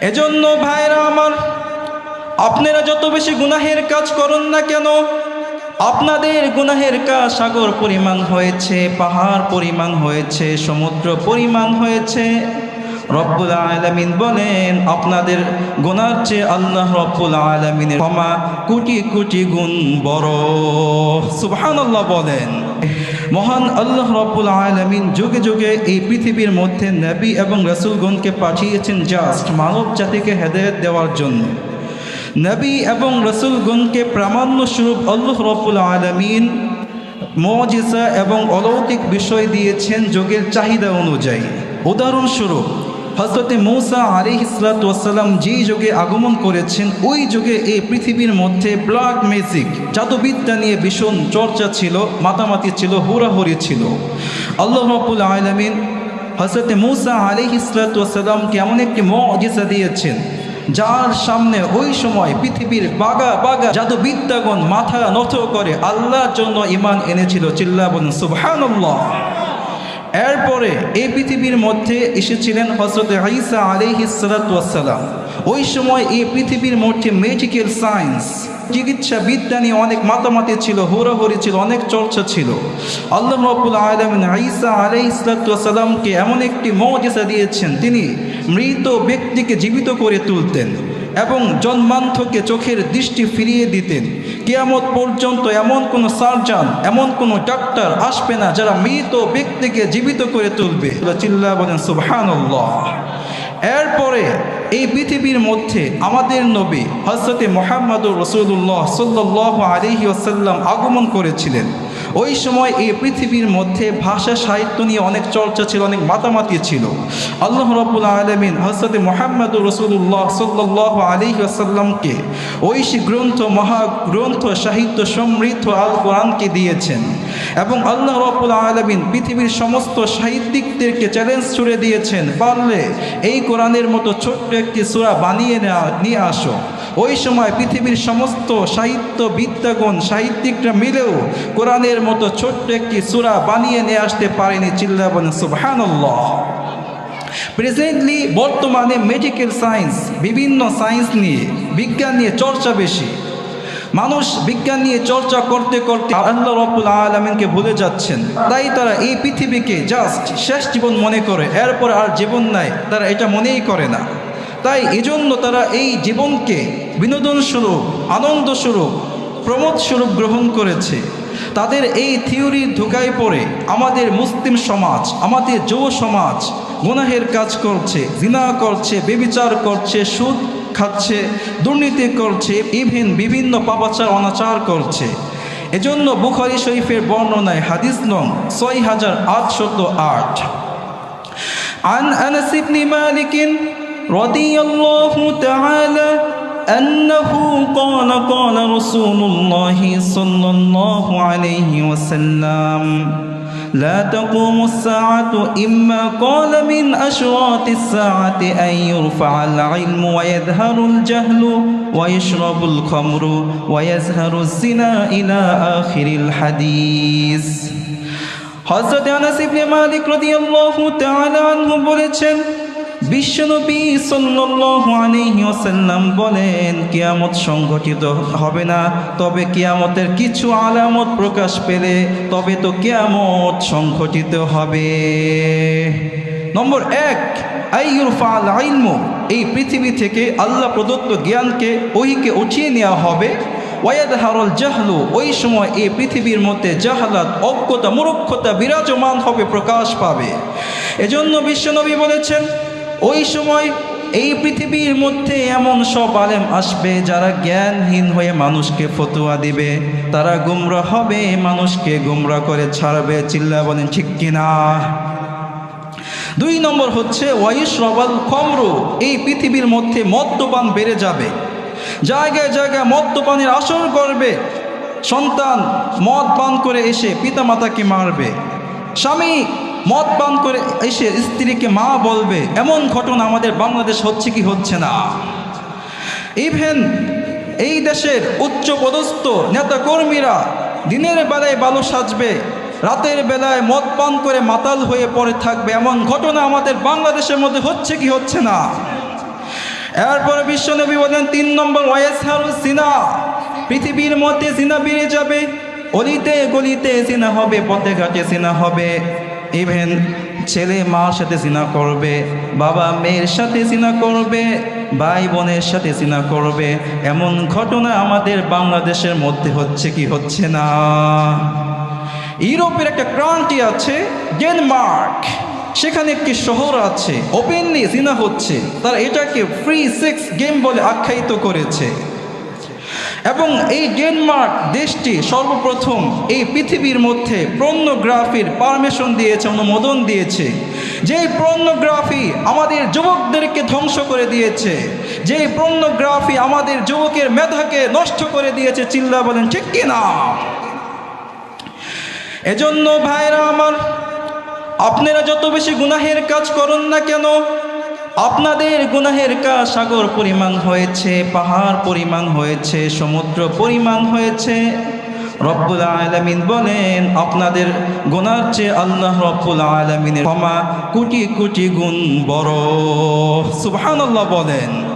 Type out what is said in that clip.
এজন্য ভাইরা আমার, আপনারা যত বেশি গুনাহের কাজ করুন না কেন, আপনাদের গুনাহের কাজ সাগর পরিমাণ হয়েছে, পাহাড় পরিমাণ হয়েছে, সমুদ্র পরিমাণ হয়েছে। রব্বুল আলমিন বলেন, আপনাদের গুনার চেয়ে আল্লাহ রব্বুল আলমিনের ক্ষমা কোটি কোটি গুণ বড়। সুবহানাল্লাহ বলেন। মহান আল্লাহ রব্বুল আলমিন যুগে যুগে এই পৃথিবীর মধ্যে নবী এবং রসুলগণকে পাঠিয়েছেন জাস্ট মানব জাতিকে হেদায়ত দেওয়ার জন্য। নবী এবং রসুলগণকে প্রামাণ্য স্বরূপ আল্লাহ রব্বুল আলমিন মজিসা এবং অলৌকিক বিষয় দিয়েছেন যোগের চাহিদা অনুযায়ী। উদাহরণস্বরূপ হজরতে মৌসা আলী ইসলাতাম যেই যুগে আগমন করেছেন, ওই যুগে এই পৃথিবীর মধ্যে ব্ল্যাক ম্যাজিক জাদুবিদ্যা নিয়ে ভীষণ চর্চা ছিল, মাতামাতি ছিল, হুড়াহুড়ি ছিল। আল্লাহ রব্বুল আলমিন হজরতে মৌসা আলী ইসলাতামকে এমন একটি মজিসা দিয়েছেন, যার সামনে ওই সময় পৃথিবীর বাগা বাগা জাদুবিদ্যাগণ মাথা নত করে আল্লাহর জন্য ইমান এনেছিল চিল্লা বলুন সুবহানাল্লাহ। এরপরে এই পৃথিবীর মধ্যে এসেছিলেন হজরত ঈসা আলাইহি সালাম ওই সময় এই পৃথিবীর মধ্যে মেডিকেল সায়েন্স চিকিৎসা বিদ্যা নিয়ে অনেক মাতামাতি ছিল, হুড়াহুড়ি ছিল, অনেক চর্চা ছিল। আল্লাহ রব্বুল আলমিন ঈসা আলাইহি সালামকে এমন একটি মজিসা দিয়েছেন, তিনি মৃত ব্যক্তিকে জীবিত করে তুলতেন। এবং জন্মান্ধকে চোখের দৃষ্টি ফিরিয়ে দিতেন। কেয়ামত পর্যন্ত এমন কোনো সার্জন, এমন কোনো ডাক্তার আসবে না যারা মৃত ব্যক্তিকে জীবিত করে তুলবে। চিল্লা বলেন, সুবহানাল্লাহ। এরপরে এই পৃথিবীর মধ্যে আমাদের নবী হজরতে মোহাম্মদুর রসুল্লাহ সাল্লাহ আলহি আসাল্লাম আগমন করেছিলেন। ওই সময় এই পৃথিবীর মধ্যে ভাষা, সাহিত্য নিয়ে অনেক চর্চা ছিল, অনেক মাতামাতি ছিল। আল্লাহ রব্বুল আলমিন হজরতে মোহাম্মদুর রসুল্লাহ সাল্লাহ আলী আসাল্লামকে ঐশী গ্রন্থ মহাগ্রন্থ সাহিত্য সমৃদ্ধ আল কোরআনকে দিয়েছেন এবং আল্লাহ রব্বুল আলমিন পৃথিবীর সমস্ত সাহিত্যিকদেরকে চ্যালেঞ্জ ছুড়ে দিয়েছেন, পারলে এই কোরআনের মতো ছোট্ট একটি সুরা বানিয়ে নেওয়া নিয়ে আসো। ওই সময় পৃথিবীর সমস্ত সাহিত্য বিদ্যাগণ সাহিত্যিকরা মিলেও কোরআনের মতো ছোট্ট একটি সুরা বানিয়ে নিয়ে আসতে পারেনি চিল্লাবন বলেন প্রেজেন্টলি বর্তমানে মেডিকেল সায়েন্স বিভিন্ন সায়েন্স নিয়ে, বিজ্ঞান নিয়ে চর্চা বেশি। মানুষ বিজ্ঞান নিয়ে চর্চা করতে করতে আল্লাহ রব্বুল আলমিনকে ভুলে যাচ্ছেন। তাই তারা এই পৃথিবীকে জাস্ট শেষ জীবন মনে করে, এরপর আর জীবন নাই, তারা এটা মনেই করে না। তাই এজন্য তারা এই জীবনকে বিনোদন স্বরূপ আনন্দ স্বরূপ প্রমোদ স্বরূপ গ্রহণ করেছে তাদের এই থিওরি ঢুকায় পড়ে আমাদের মুসলিম সমাজ আমাদের যুব সমাজ গুনাহের কাজ করছে জিনা করছে বেবিচার করছে সুদ খাচ্ছে দুর্নীতি করছে ইভেন বিভিন্ন পাপাচার অনাচার করছে এজন্য বুখারি শরীফের বর্ণনায় হাদিস নং ছয় হাজার আটশত আট عن أنس بن مالك رضي الله تعالى أنه قال قال رسول الله صلى الله عليه وسلم لا تقوم الساعة إما قال من أشراط الساعة أن يرفع العلم ويظهر الجهل ويشرب الخمر ويزهر الزنا إلى آخر الحديث হজরত আনাস ইবনে মালিক রাদিয়াল্লাহু তাআলা আনহু বলেছেন বিশ্বনবী সাল্লাল্লাহু আলাইহি বলেন, কিয়ামত সংঘটিত হবে না, তবে কিয়ামতের কিছু আলামত প্রকাশ পেলে তবে তো কিয়ামত সংঘটিত হবে। নম্বর এক এই পৃথিবী থেকে আল্লাহ প্রদত্ত জ্ঞানকে, ওহিকে উঠিয়ে নেওয়া হবে। ওয়াদ হারল জাহলু, ওই সময় এই পৃথিবীর মধ্যে জাহালাত অজ্ঞতা মূর্খতা, বিরাজমান হবে, প্রকাশ পাবে। এজন্য বিশ্বনবী বলেছেন ওই সময় এই পৃথিবীর মধ্যে এমন সব আলেম আসবে যারা জ্ঞানহীন হয়ে মানুষকে ফতুয়া দিবে। তারা গুমরা হবে, মানুষকে গুমরা করে ছাড়বে। চিল্লা বলেন, ঠিক কিনা? দুই নম্বর হচ্ছে ওয়াইশ রবাল খমরু এই পৃথিবীর মধ্যে মদ্যপান বেড়ে যাবে। জায়গায় জায়গায় মদ্যপানের আসর করবে। সন্তান মদ পান করে এসে পিতামাতাকে মারবে। স্বামী মদ পান করে এসে স্ত্রীকে মা বলবে, এমন ঘটনা আমাদের বাংলাদেশ হচ্ছে কি হচ্ছে না? ইভেন এই দেশের উচ্চ পদস্থ নেতাকর্মীরা দিনের বেলায় বালু সাজবে, রাতের বেলায় মদ পান করে মাতাল হয়ে পড়ে থাকবে, এমন ঘটনা আমাদের বাংলাদেশের মধ্যে হচ্ছে কি হচ্ছে না? এরপরে বিশ্বনবী বলেন, তিন নম্বর ওয়াইসহারু সিনা পৃথিবীর মধ্যে সিনা বেড়ে যাবে, অলিতে গলিতে সিনা হবে, পথে ঘাটে সিনা হবে। ইভেন ছেলে মার সাথে সিনা করবে, বাবা মেয়ের সাথে সিনা করবে, ভাই বোনের সাথে সিনা করবে, এমন ঘটনা আমাদের বাংলাদেশের মধ্যে হচ্ছে কি হচ্ছে না? ইউরোপের একটা ক্রান্তি আছে, ডেনমার্ক। সেখানে একটি শহর আছে, ওপেনলি জিনা হচ্ছে, তারা এটাকে ফ্রি সেক্স গেম বলে আখ্যায়িত করেছে। এবং এই ডেনমার্ক দেশটি সর্বপ্রথম এই পৃথিবীর মধ্যে প্রন্নগ্রাফির পারমিশন দিয়েছে, অনুমোদন দিয়েছে। যেই প্রন্নগ্রাফি আমাদের যুবকদেরকে ধ্বংস করে দিয়েছে, যেই প্রন্নগ্রাফি আমাদের যুবকের মেধাকে নষ্ট করে দিয়েছে, চিল্লা বলেন, ঠিক কিনা এজন্য ভাইরা আমার, আপনারা যত বেশি গুনাহের কাজ করুন না কেন আপনাদের গুনাহের কাজ সাগর পরিমাণ হয়েছে, পাহাড় পরিমাণ হয়েছে, সমুদ্র পরিমাণ হয়েছে। রব্বুল আলমিন বলেন, আপনাদের গুনার চেয়ে আল্লাহ রব্বুল আলমিনের ক্ষমা কোটি কোটি গুণ বড়। সুবহানাল্লাহ বলেন।